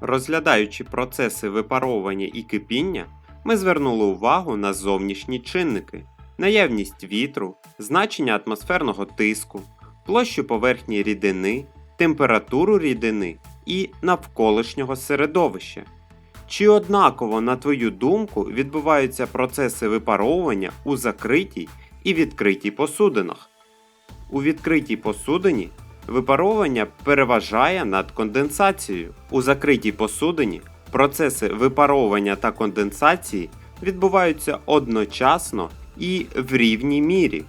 Розглядаючи процеси випаровування і кипіння, ми звернули увагу на зовнішні чинники, наявність вітру, значення атмосферного тиску, площу поверхні рідини, температуру рідини і навколишнього середовища. Чи однаково, на твою думку, відбуваються процеси випаровування у закритій і відкритій посудинах? У відкритій посудині випаровування переважає над конденсацією. У закритій посудині процеси випаровування та конденсації відбуваються одночасно і в рівній мірі.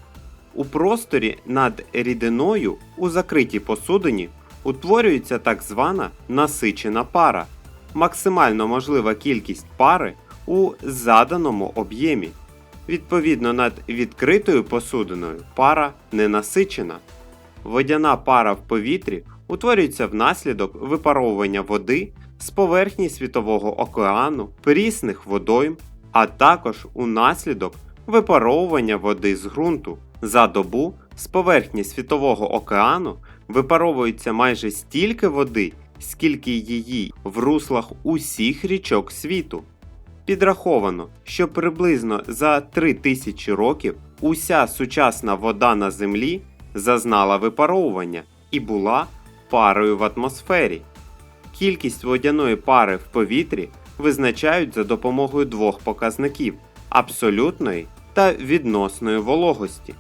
У просторі над рідиною у закритій посудині утворюється так звана насичена пара, максимально можлива кількість пари у заданому об'ємі. Відповідно, над відкритою посудиною пара ненасичена. Водяна пара в повітрі утворюється внаслідок випаровування води з поверхні Світового океану, прісних водойм, а також унаслідок випаровування води з ґрунту. За добу з поверхні Світового океану випаровується майже стільки води, скільки її в руслах усіх річок світу. Підраховано, що приблизно за 3000 років уся сучасна вода на Землі зазнала випаровування і була парою в атмосфері. Кількість водяної пари в повітрі визначають за допомогою двох показників абсолютної та відносної вологості.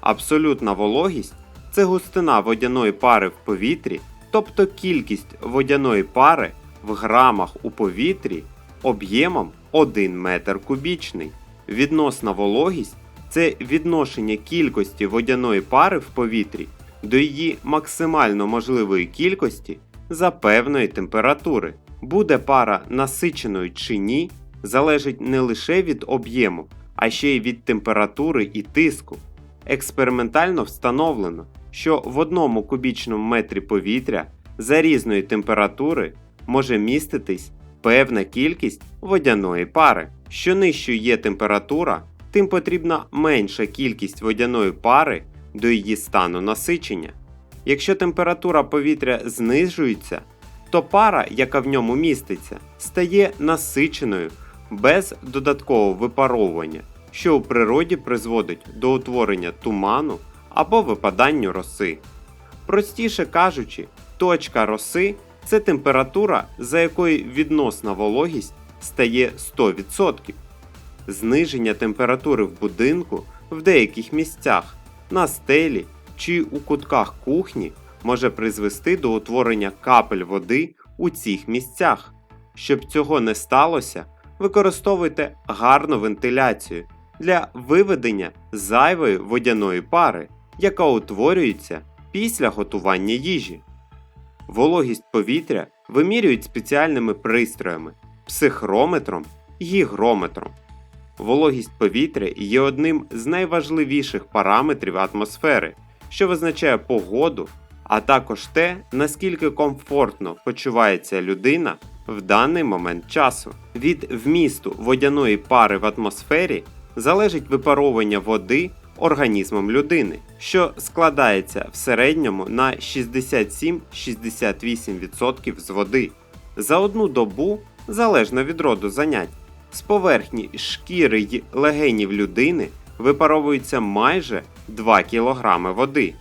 Абсолютна вологість це густина водяної пари в повітрі, тобто кількість водяної пари в грамах у повітрі об'ємом 1 метр кубічний. Відносна вологість це відношення кількості водяної пари в повітрі до її максимально можливої кількості за певної температури. Буде пара насиченою чи ні, залежить не лише від об'єму, а ще й від температури і тиску. Експериментально встановлено, що в одному кубічному метрі повітря за різної температури може міститись певна кількість водяної пари. Що нижчою є температура, тим потрібна менша кількість водяної пари до її стану насичення. Якщо температура повітря знижується, то пара, яка в ньому міститься, стає насиченою без додаткового випаровування, що у природі призводить до утворення туману або випаданню роси. Простіше кажучи, точка роси це температура, за якою відносна вологість стає 100%. Зниження температури в будинку в деяких місцях, на стелі чи у кутках кухні може призвести до утворення капель води у цих місцях. Щоб цього не сталося, використовуйте гарну вентиляцію для виведення зайвої водяної пари, яка утворюється після готування їжі. Вологість повітря вимірюють спеціальними пристроями психрометром і гігрометром. Вологість повітря є одним з найважливіших параметрів атмосфери, що визначає погоду, а також те, наскільки комфортно почувається людина в даний момент часу. Від вмісту водяної пари в атмосфері залежить випаровування води організмом людини, що складається в середньому на 67-68% з води. За одну добу, залежно від роду занять, з поверхні шкіри й легенів людини випаровується майже 2 кг води.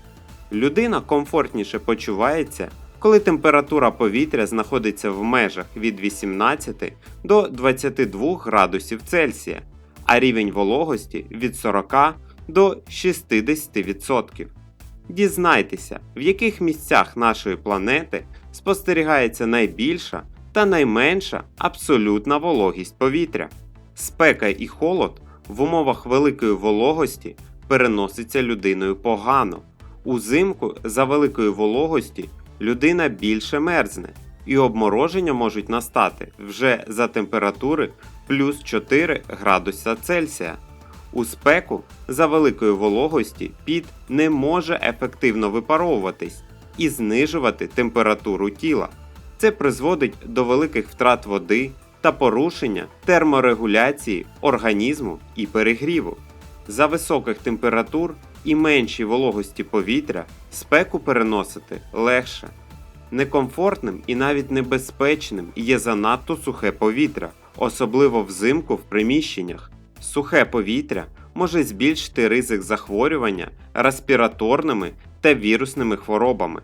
Людина комфортніше почувається, коли температура повітря знаходиться в межах від 18 до 22 градусів Цельсія, а рівень вологості від 40 до 60%. Дізнайтеся, в яких місцях нашої планети спостерігається найбільша та найменша абсолютна вологість повітря. Спека і холод в умовах великої вологості переноситься людиною погано. Узимку за великої вологості людина більше мерзне, і обмороження можуть настати вже за температури плюс 4 градуса Цельсія. У спеку за великої вологості піт не може ефективно випаровуватись і знижувати температуру тіла. Це призводить до великих втрат води та порушення терморегуляції організму і перегріву. За високих температур і меншій вологості повітря спеку переносити легше. Некомфортним і навіть небезпечним є занадто сухе повітря, особливо взимку в приміщеннях. Сухе повітря може збільшити ризик захворювання респіраторними та вірусними хворобами.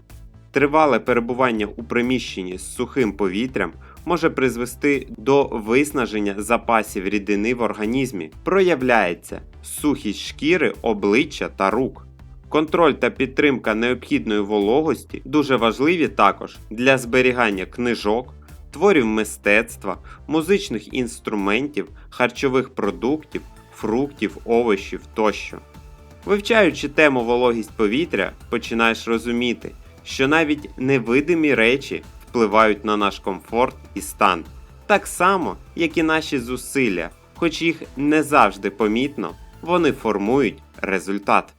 Тривале перебування у приміщенні з сухим повітрям може призвести до виснаження запасів рідини в організмі, проявляється сухість шкіри, обличчя та рук. Контроль та підтримка необхідної вологості дуже важливі також для зберігання книжок, творів мистецтва, музичних інструментів, харчових продуктів, фруктів, овочів тощо. Вивчаючи тему вологість повітря, починаєш розуміти, що навіть невидимі речі впливають на наш комфорт і стан, так само, як і наші зусилля, хоч їх не завжди помітно, вони формують результат.